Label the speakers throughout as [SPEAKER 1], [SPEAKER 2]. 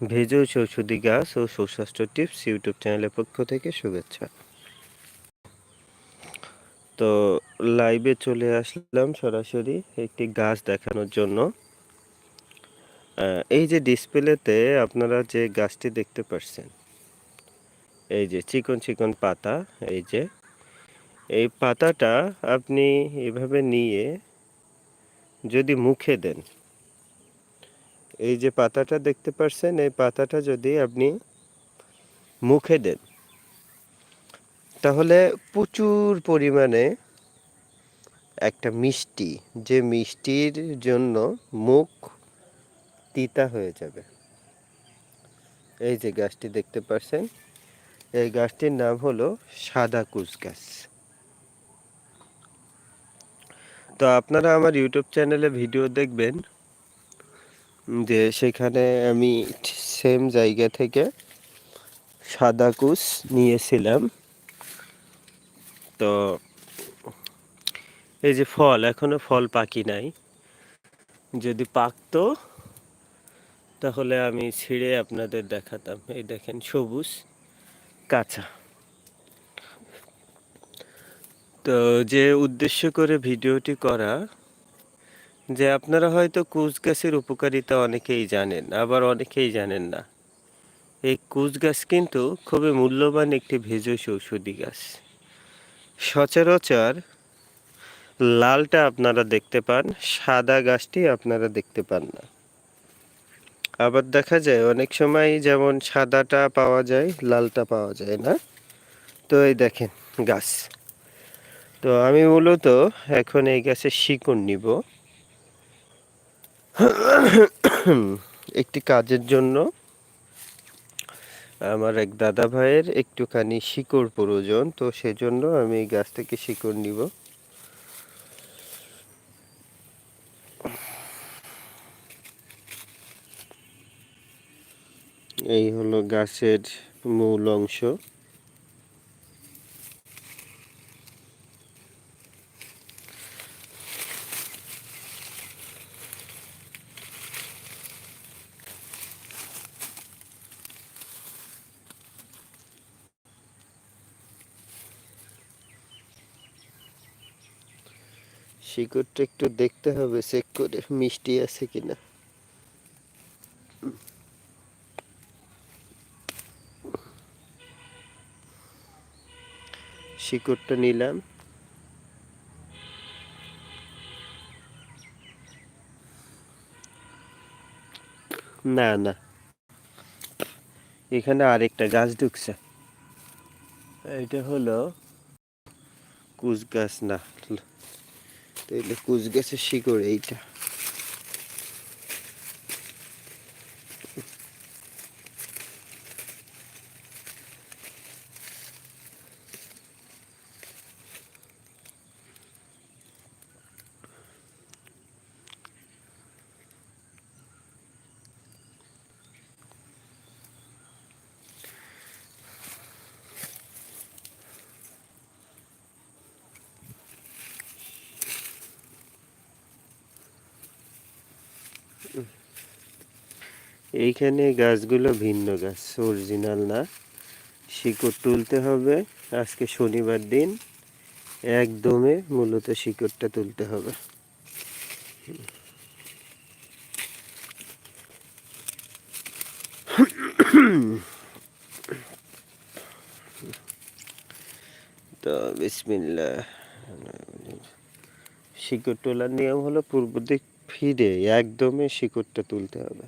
[SPEAKER 1] ভেজস ঔষধি গাছ ও সুস্বাস্থ্য টিপস ইউটিউব চ্যানেলের পক্ষ থেকে শুভেচ্ছা। তো লাইভে চলে আসলাম সরাসরি একটি গাছ দেখানোর জন্য। এই যে ডিসপ্লেতে আপনারা যে গাছটি দেখতে পাচ্ছেন এই যে চিকন চিকন পাতা, এই যে, এই পাতাটা আপনি এভাবে নিয়ে যদি মুখে দেন এই যে পাতাটা দেখতে পাচ্ছেন এই পাতাটা যদি আপনি মুখে দেন, তাহলে প্রচুর পরিমাণে একটা মিষ্টি, যে মিষ্টির জন্য মুখ তিতা হয়ে যাবে। এই যে গাছটি দেখতে পাচ্ছেন এই গাছটির নাম হলো সাদা কুচ গাছ। তো আপনারা আমার ইউটিউব চ্যানেলে ভিডিও দেখবেন যে সেখানে আমি সেম জায়গা থেকে সাদা কুচ নিয়েছিলাম। তো এই যে ফল, এখনও ফল পাকি নাই। যদি পাকতো, তাহলে আমি ছিঁড়ে আপনাদের দেখাতাম। এই দেখেন, সবুজ, কাঁচা। তো যে উদ্দেশ্য করে ভিডিওটি করা যে আপনারা হয়তো কুচ গাছের উপকারিতা অনেকেই জানেন, আবার অনেকেই জানেন না। এই কুচ গাছ কিন্তু খুবই মূল্যবান একটি ভেষজ ঔষধি গাছ। সচরাচর লালটা আপনারা দেখতে পান, সাদা গাছটি আপনারা দেখতে পান না। আবার দেখা যায়, অনেক সময় যেমন সাদাটা পাওয়া যায়, লালটা পাওয়া যায় না। তো এই দেখেন গাছ। তো আমি মূলত এখন এই গাছের শিকড় নিব। একটি কাজের জন্য আমার এক দাদা ভাইয়ের একটুখানি শিকড় প্রয়োজন, তো সেজন্য আমি এই গাছ থেকে শিকড় নিব। এই হলো গাছের মূল অংশ। শিকড়টা একটু দেখতে হবে চেক করে মিষ্টি আছে কিনা। শিকড়টা নিলাম। না না। এখানে আরেকটা গাছ ঢুকছে। এটা হলো কুচ গাছ না তাইলে কুচ গাছের শিকড় এইটা। এইখানে গাছগুলো ভিন্ন গাছ অরিজিনাল না। শিকড় তুলতে হবে, আজকে শনিবার দিন, একদমে মূলত শিকড়টা তুলতে হবে। তো বিসমিল্লা শিকড় তোলার নিয়ম হলো পূর্ব দিক ফিরে, একদমে শিকড়টা তুলতে হবে।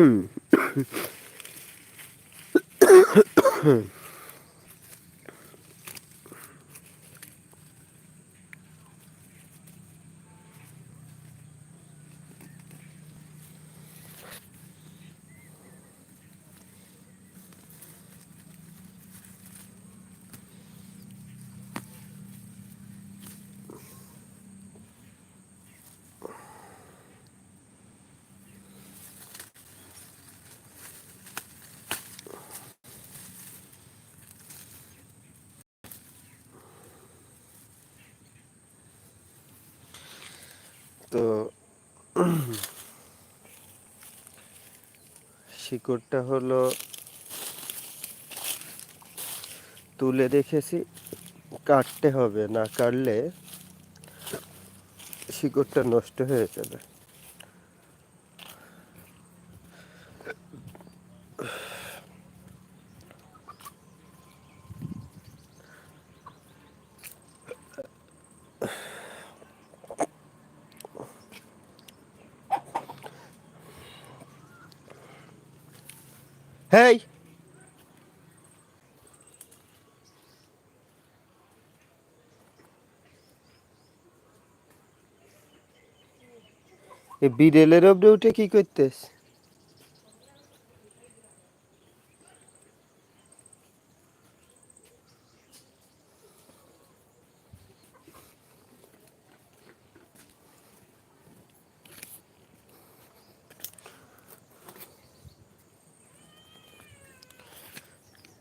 [SPEAKER 1] Hmm. তো শিকড়টা হলো তুলে দেখেছি কাটতে হবে না কাটলে শিকড়টা নষ্ট হয়ে যাবে। হেই। এই বিড়েলের ওপরে উঠে কি করতেস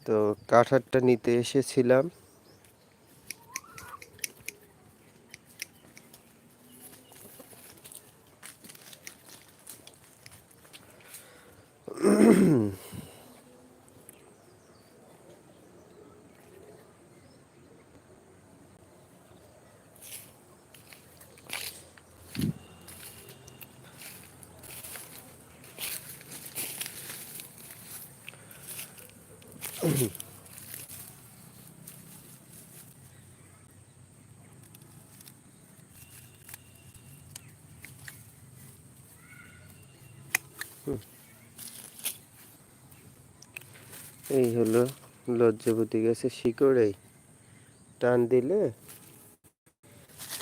[SPEAKER 1] তো কাঠারটা নিতে এসেছিলাম। এই হলো লজ্জাবতী গাছের শিকড়েই টান দিলে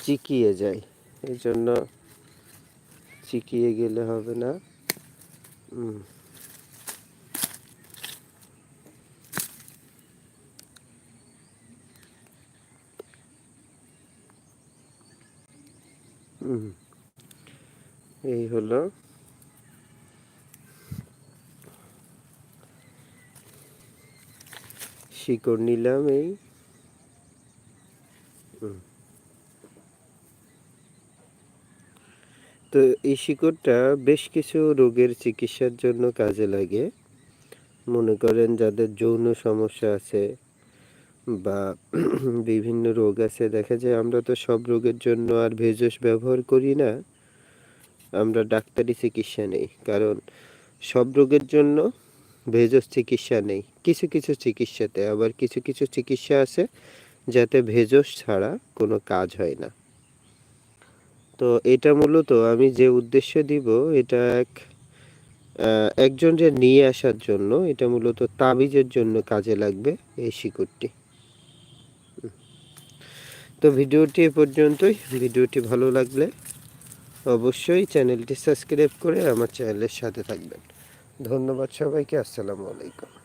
[SPEAKER 1] চিকিয়ে যায়। এই জন্য চিকিয়ে গেলে হবে না। এই হলো। শিকড় নিলাম এই। তো এই শিকড়টা বেশ কিছু রোগের চিকিৎসার জন্য কাজে লাগে। মনে করেন যাদের যৌন সমস্যা আছে বা বিভিন্ন রোগ আছে। দেখা যায় আমরা তো সব রোগের জন্য আর ভেষজ ব্যবহার করি না। আমরা ডাক্তারি চিকিৎসা নেই। কারণ সব রোগের জন্য ভেষজ চিকিৎসা নেই। কিছু কিছু চিকিৎসাতে আবার কিছু কিছু চিকিৎসা আছে যাতে ভেষজ ছাড়া কোনো কাজ হয় না। তো এটা মূলত আমি যে উদ্দেশ্য দিব, এটা এক একজনকে নিয়ে আসার জন্য এটা মূলত তাবিজের জন্য কাজে লাগবে এই শিকড়টি। তো ভিডিওটি এ পর্যন্তই। ভিডিওটি ভালো লাগলে অবশ্যই চ্যানেলটি সাবস্ক্রাইব করে আমার চ্যানেলের সাথে থাকবেন। ধন্যবাদ সবাইকে। আসসালামু আলাইকুম।